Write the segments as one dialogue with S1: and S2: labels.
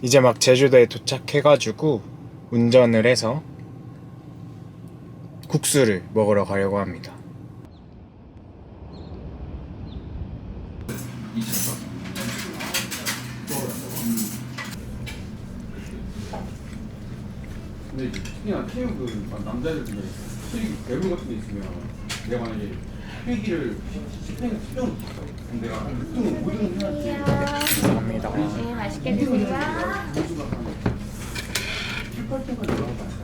S1: 이제 막 제주도에 도착해가지고 운전을 해서 국수를 먹으러 가려고 합니다.
S2: 근데 이제 특히나 태육 그 남자들 중에 수익 괴물 같은 게 있으면 내가 만약에 회기를 10회 수정을 했어 그럼 내가 한 6등 5등 해야지
S1: 감사합니다.
S3: 네, 맛있게 드세요.
S2: 모두가 한 7, 8등까지 올라가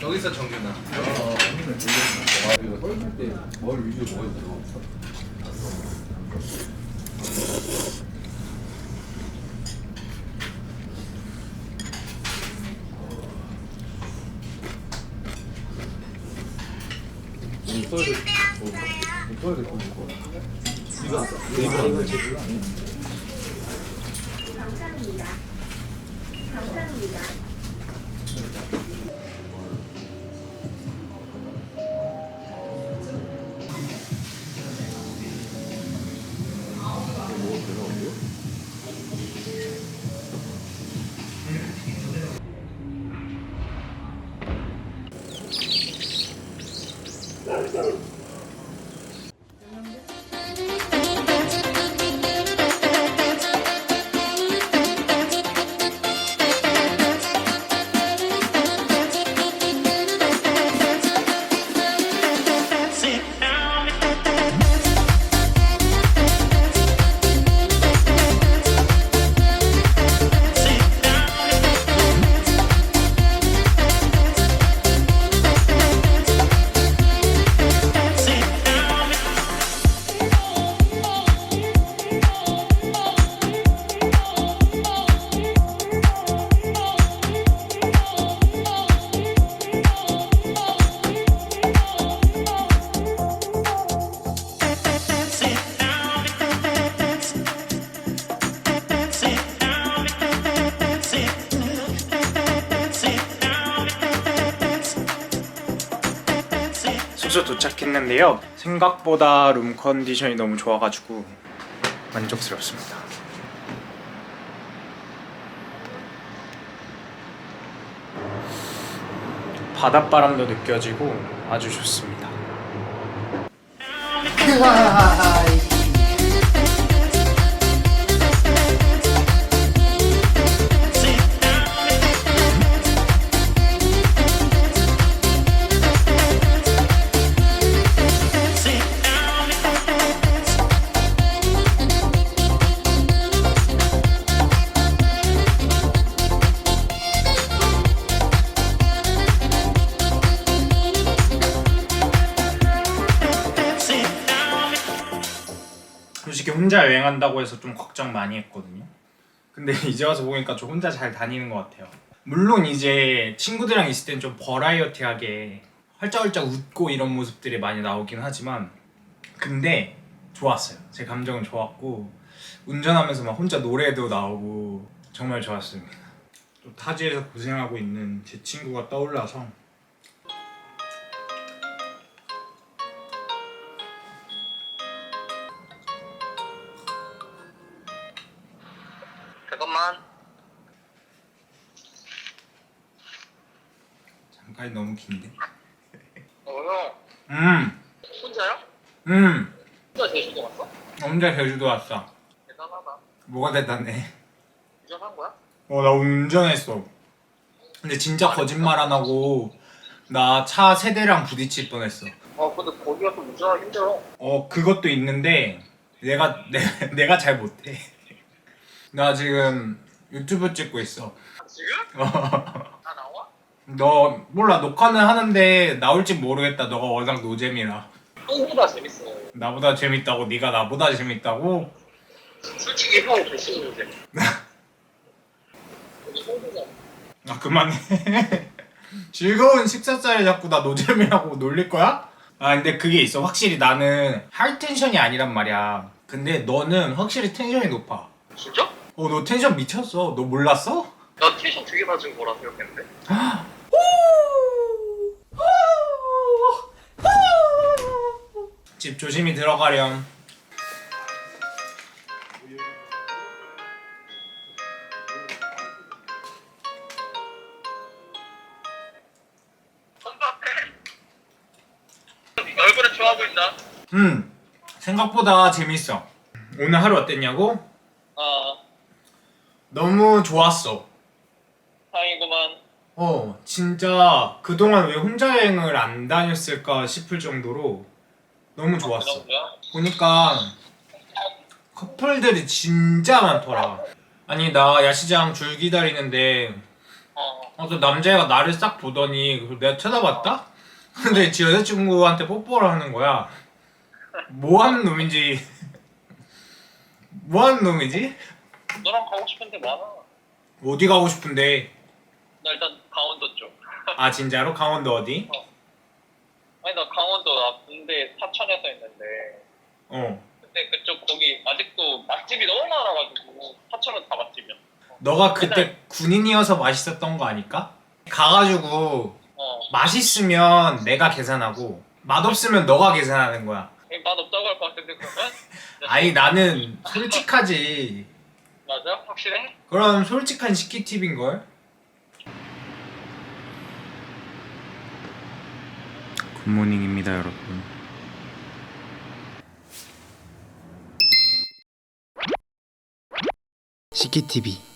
S4: 여기서
S2: 썰 때뭘 위주로 먹어야 되나?
S3: 감사합니다. 감사합니다.
S1: 숙소 도착했는데요. 생각보다 룸 컨디션이 너무 좋아가지고 만족스럽습니다. 바닷바람도 느껴지고 아주 좋습니다. 솔직히 혼자 여행한다고 해서 좀 걱정 많이 했거든요. 근데 이제 와서 보니까 좀 혼자 잘 다니는 것 같아요. 물론 이제 친구들이랑 있을 땐 좀 버라이어티하게 활짝활짝 웃고 이런 모습들이 많이 나오긴 하지만 근데 좋았어요. 제 감정은 좋았고 운전하면서 막 혼자 노래도 나오고 정말 좋았습니다. 또 타지에서 고생하고 있는 제 친구가 떠올라서 잠깐이 너무 긴데.
S4: 어 형.
S1: 음,
S4: 혼자요?
S1: 음,
S4: 혼자 제주도 갔어?
S1: 혼자 제주도 왔어.
S4: 대단하다.
S1: 뭐가 대단해?
S4: 운전한 거야?
S1: 어, 나 운전했어. 근데 진짜 거짓말 안 하고 나 차 세 대랑 부딪힐 뻔했어.
S4: 어 근데 거기가 또 운전하기 힘들어.
S1: 어, 그것도 있는데 내가 내, 내가 잘 못해. 나 지금 유튜브 찍고 있어.
S4: 지금?
S1: 너 몰라 녹화는 하는데 나올지 모르겠다. 너가 워낙 노잼이라.
S4: 형보다 재밌어.
S1: 나보다 재밌다고 네가 나보다 재밌다고?
S4: 솔직히 형. 여기 형보다.
S1: 아 그만해 즐거운 식사자리 자꾸 나 노잼이라고 놀릴 거야? 아 근데 그게 있어 확실히 나는 할 텐션이 아니란 말이야 근데 너는 확실히 텐션이 높아
S4: 진짜?
S1: 어 너 텐션 미쳤어 너 몰랐어?
S4: 나 텐션 되게 낮은 거라 생각했는데.
S1: 집 조심히 들어가렴
S4: 선박해. 얼굴에 좋아 보인다.
S1: 음 생각보다 재밌어 오늘 하루 어땠냐고?
S4: 어,
S1: 너무 좋았어
S4: 다행이구만.
S1: 어 진짜 그동안 왜 혼자 여행을 안 다녔을까 싶을 정도로 너무 좋았어? 보니까 커플들이 진짜 많더라 아니 나 야시장 줄 기다리는데
S4: 어,
S1: 어떤 남자애가 나를 싹 보더니 그걸 내가 쳐다봤다? 근데 지 여자친구한테 뽀뽀를 하는 거야 뭐 하는 놈인지 뭐 하는 놈이지?
S4: 너랑 가고 싶은데 많아.
S1: 어디 가고 싶은데
S4: 나 일단 강원도 쪽.
S1: 아 진짜로? 강원도 어디?
S4: 아니 나 강원도 나 군대 사천에서 있는데
S1: 어
S4: 근데 그쪽 거기 아직도 맛집이 너무 많아가지고 사천은 다 맛집이야.
S1: 너가 그때 군인이어서 맛있었던 거 아닐까? 가가지고
S4: 어,
S1: 맛있으면 내가 계산하고 맛없으면 너가 계산하는 거야
S4: 이맛 없다고 할 것 같은데 그러면?
S1: 아니 나는 솔직하지
S4: 맞아? 확실해?
S1: 그런 솔직한 식기 팁인 걸? 굿모닝입니다 여러분. 식기 TV